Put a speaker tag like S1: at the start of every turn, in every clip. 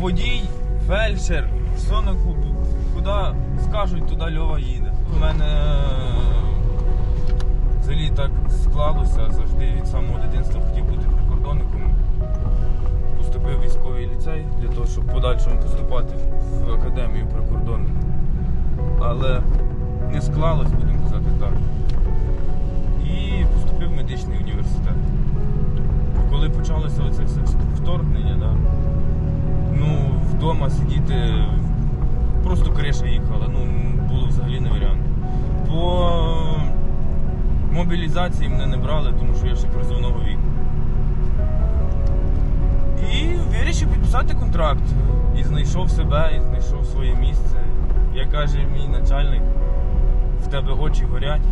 S1: водій, фельдшер, все на купу. Куди скажуть, туди Льова їде. У мене е, взагалі так склалося, завжди від самого дитинства хотів бути прикордонником. Поступив в військовий ліцей для того, щоб подальшому поступати в академію прикордонника. Але не склалось, будемо казати так. І поступив в медичний університет. Коли почалося оце все вторгнення, вдома сидіти просто криша їхала, ну було взагалі не варіант. По мобілізації мене не брали, тому що я ще призовного віку. І вирішив підписати контракт. І знайшов себе, і знайшов своє місце. Як каже мій начальник, в тебе очі горять.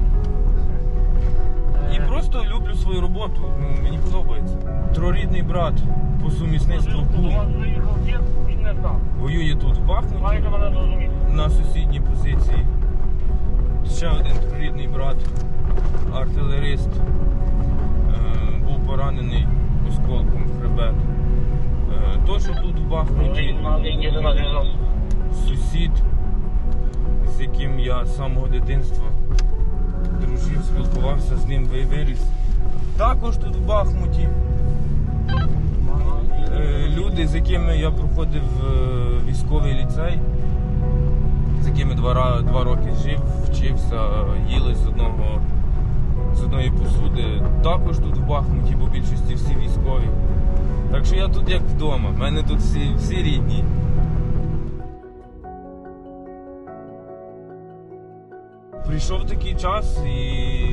S1: І просто люблю свою роботу. Ну, мені подобається. Трорідний брат по сумісництву
S2: знав.
S1: воює тут в Бахмуті на сусідній позиції. Ще один рідний брат, артилерист, е, був поранений осколком в хребет. Е, То, що тут в Бахмуті, сусід, з яким я з самого дитинства дружив, спілкувався з ним ви- виріс. Також тут в Бахмуті. Люди, з якими я проходив е, військовий ліцей, з якими два, два роки жив, вчився, їли з одного з одної посуди. Також тут в Бахмуті, бо більшості всі військові. Так що я тут як вдома, в мене тут всі, всі рідні. Прийшов такий час і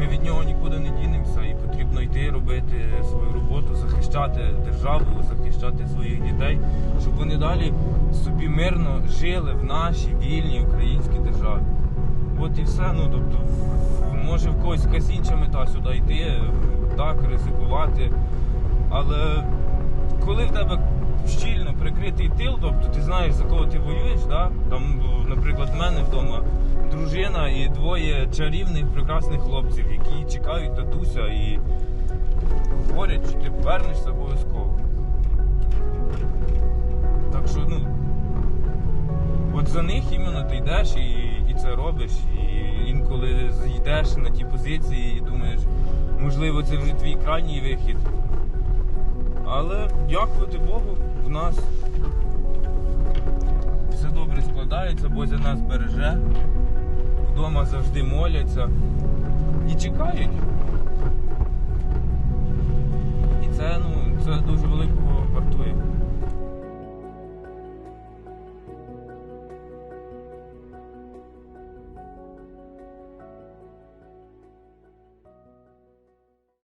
S1: ми від нього нікуди не дінемося і потрібно йти робити свою роботу, захищати державу, захищати своїх дітей, щоб вони далі собі мирно жили в нашій вільній українській державі. От і все. Ну тобто, може в когось якась інша мета сюди йти, так, ризикувати. Але коли в тебе щільно прикритий тил, тобто ти знаєш за кого ти воюєш, да? там, наприклад, в мене вдома дружина і двоє чарівних прекрасних хлопців, які чекають татуся і говорять, що ти повернешся обов'язково. Так що, ну, от за них іменно ти йдеш і, і це робиш. І інколи йдеш на ті позиції і думаєш, можливо, це вже твій крайній вихід. Але дякувати Богу, в нас все добре складається, Бозя нас береже. Вдома завжди моляться і чекають. І це, ну, це дуже